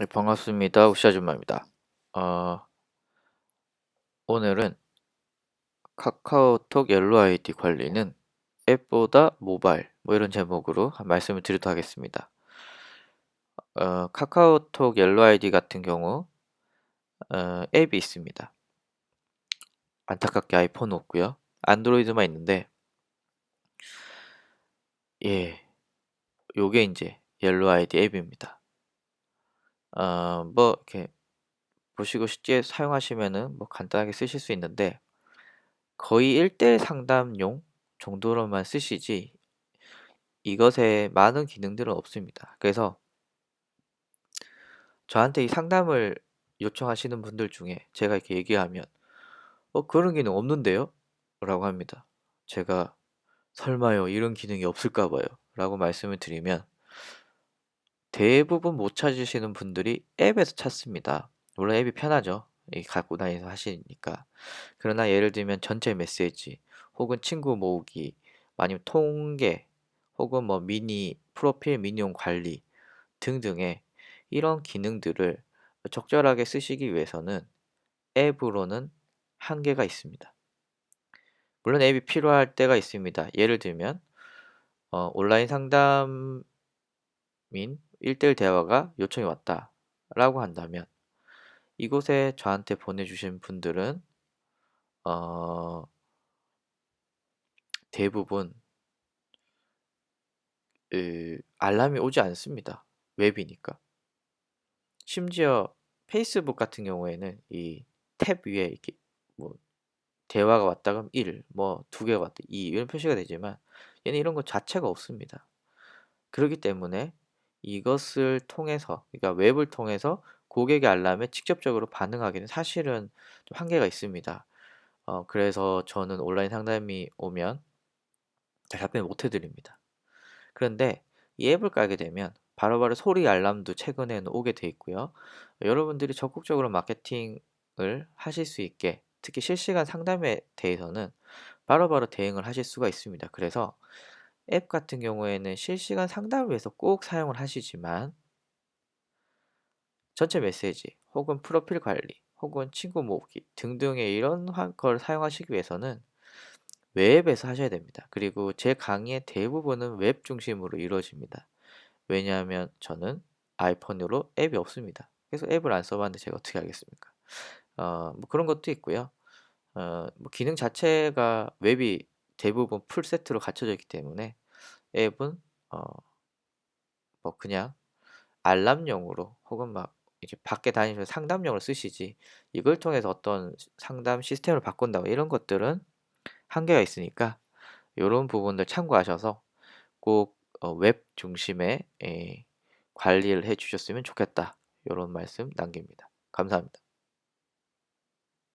네, 반갑습니다. 우시 아줌마입니다. 어, 오늘은 카카오톡 옐로 아이디 관리는 앱보다 모바일 뭐 이런 제목으로 한 말씀을 드리도록 하겠습니다. 어, 카카오톡 옐로 아이디 같은 경우 어, 앱이 있습니다. 안타깝게 아이폰 없고요. 안드로이드만 있는데 예, 요게 이제 옐로 아이디 앱입니다. 어, 뭐 이렇게 보시고 쉽게 사용하시면은 뭐 간단하게 쓰실 수 있는데 거의 1대1 상담용 정도로만 쓰시지 이것에 많은 기능들은 없습니다. 그래서 저한테 이 상담을 요청하시는 분들 중에 제가 이렇게 얘기하면 어 그런 기능 없는데요? 라고 합니다. 제가 설마요 이런 기능이 없을까 봐요 라고 말씀을 드리면 대부분 못 찾으시는 분들이 앱에서 찾습니다. 물론 앱이 편하죠. 이 갖고 다니면서 하시니까. 그러나 예를 들면 전체 메시지 혹은 친구 모으기 아니면 통계 혹은 뭐 미니 프로필 미니홈 관리 등등의 이런 기능들을 적절하게 쓰시기 위해서는 앱으로는 한계가 있습니다. 물론 앱이 필요할 때가 있습니다. 예를 들면 어, 온라인 상담인 1대1 대화가 요청이 왔다 라고 한다면 이곳에 저한테 보내주신 분들은 어, 대부분 으, 알람이 오지 않습니다. 웹이니까. 심지어 페이스북 같은 경우에는 이 탭 위에 이렇게 뭐 대화가 왔다 그럼 1, 뭐 두 개가 왔다 2 이런 표시가 되지만 얘는 이런 것 자체가 없습니다. 그렇기 때문에 이것을 통해서 그러니까 웹을 통해서 고객의 알람에 직접적으로 반응하기는 사실은 좀 한계가 있습니다. 어, 그래서 저는 온라인 상담이 오면 답변을 못 해드립니다. 그런데 이 앱을 깔게 되면 바로바로 소리 알람도 최근에는 오게 돼 있고요. 여러분들이 적극적으로 마케팅을 하실 수 있게 특히 실시간 상담에 대해서는 바로바로 대응을 하실 수가 있습니다. 그래서 앱 같은 경우에는 실시간 상담을 위해서 꼭 사용을 하시지만 전체 메시지 혹은 프로필 관리 혹은 친구 모으기 등등의 이런 걸 사용하시기 위해서는 웹에서 하셔야 됩니다. 그리고 제 강의의 대부분은 웹 중심으로 이루어집니다. 왜냐하면 저는 아이폰으로 앱이 없습니다. 그래서 앱을 안 써봤는데 제가 어떻게 알겠습니까? 어, 뭐 그런 것도 있고요. 어, 뭐 기능 자체가 웹이 대부분 풀 세트로 갖춰져 있기 때문에 앱은 어, 뭐 그냥 알람용으로 혹은 막 이제 밖에 다니면서 상담용으로 쓰시지 이걸 통해서 어떤 상담 시스템을 바꾼다고 이런 것들은 한계가 있으니까 이런 부분들 참고하셔서 꼭웹 어, 중심의 에, 관리를 해 주셨으면 좋겠다 이런 말씀 남깁니다. 감사합니다.